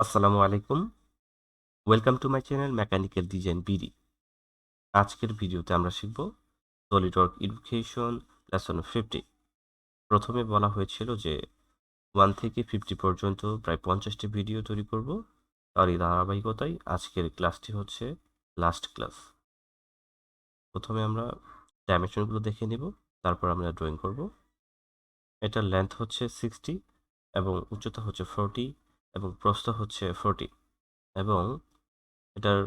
আসসালামু আলাইকুম। Welcome to my channel mechanical design BD আজকের ভিডিওতে আমরা শিখব সলিডওয়ার্ক এডুকেশন লেসন ফিফটি প্রথমে বলা হয়েছিল যে ওয়ান থেকে ফিফটি পর্যন্ত প্রায় পঞ্চাশটি ভিডিও তৈরি করব। আর এই ধারাবাহিকতায় আজকের ক্লাসটি হচ্ছে লাস্ট ক্লাস প্রথমে আমরা ডাইমেনশনগুলো দেখে নেব, তারপর আমরা ড্রয়িং করব। এটার লেন্থ হচ্ছে সিক্সটি এবং উচ্চতা হচ্ছে ফোরটি এবং প্রস্থ হচ্ছে ফোরটি এবং এটার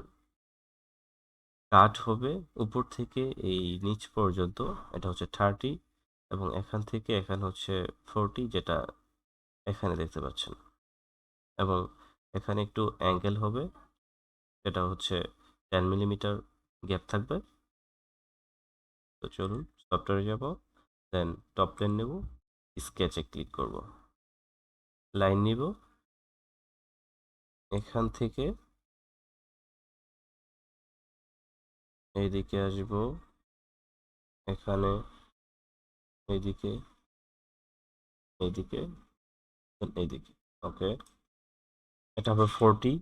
কাট হবে উপর থেকে এই নিচ পর্যন্ত, এটা হচ্ছে থার্টি এবং এখান থেকে এখানে হচ্ছে ফোরটি যেটা এখানে দেখতে পাচ্ছেন। এবং এখানে একটু অ্যাঙ্গেল হবে এটা হচ্ছে টেন মিলিমিটার গ্যাপ থাকবে। তো চলুন সফটওয়্যারে যাব দেন টপ প্লেন নেব স্কেচে ক্লিক করব। লাইন নিব এখান থেকে এইদিকে আসব। এখানে এইদিকে এইদিকে এইদিকে ওকে এটা হবে ফোরটি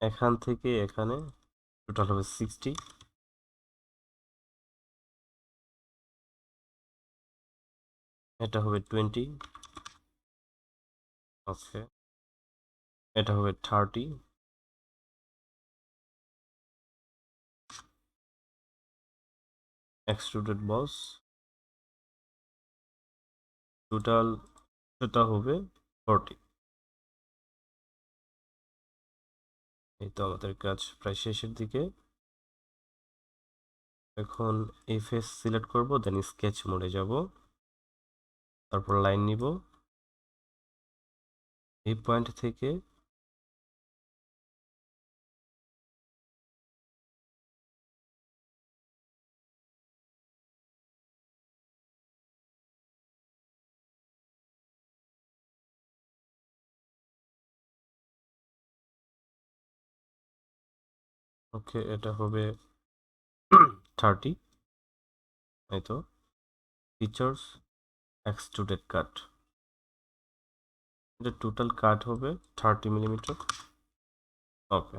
এখান থেকে এখানে টোটাল হবে সিক্সটি এটা হবে টোয়েন্টি ওকে এটা হবে থার্টি এক্সট্রুডেড বস টোটাল সেটা হবে ফোরটি এই তো আমাদের কাজ প্রায় শেষের দিকে। এখন এই ফেস সিলেক্ট করব দেন স্কেচ মোডে যাব। তারপর লাইন নিব। এই পয়েন্ট থেকে ওকে, এটা হবে থার্টি তাই তো ফিচার্স এক্সট্রুডেড কাট এটা টোটাল কাট হবে থার্টি মিলিমিটার ওকে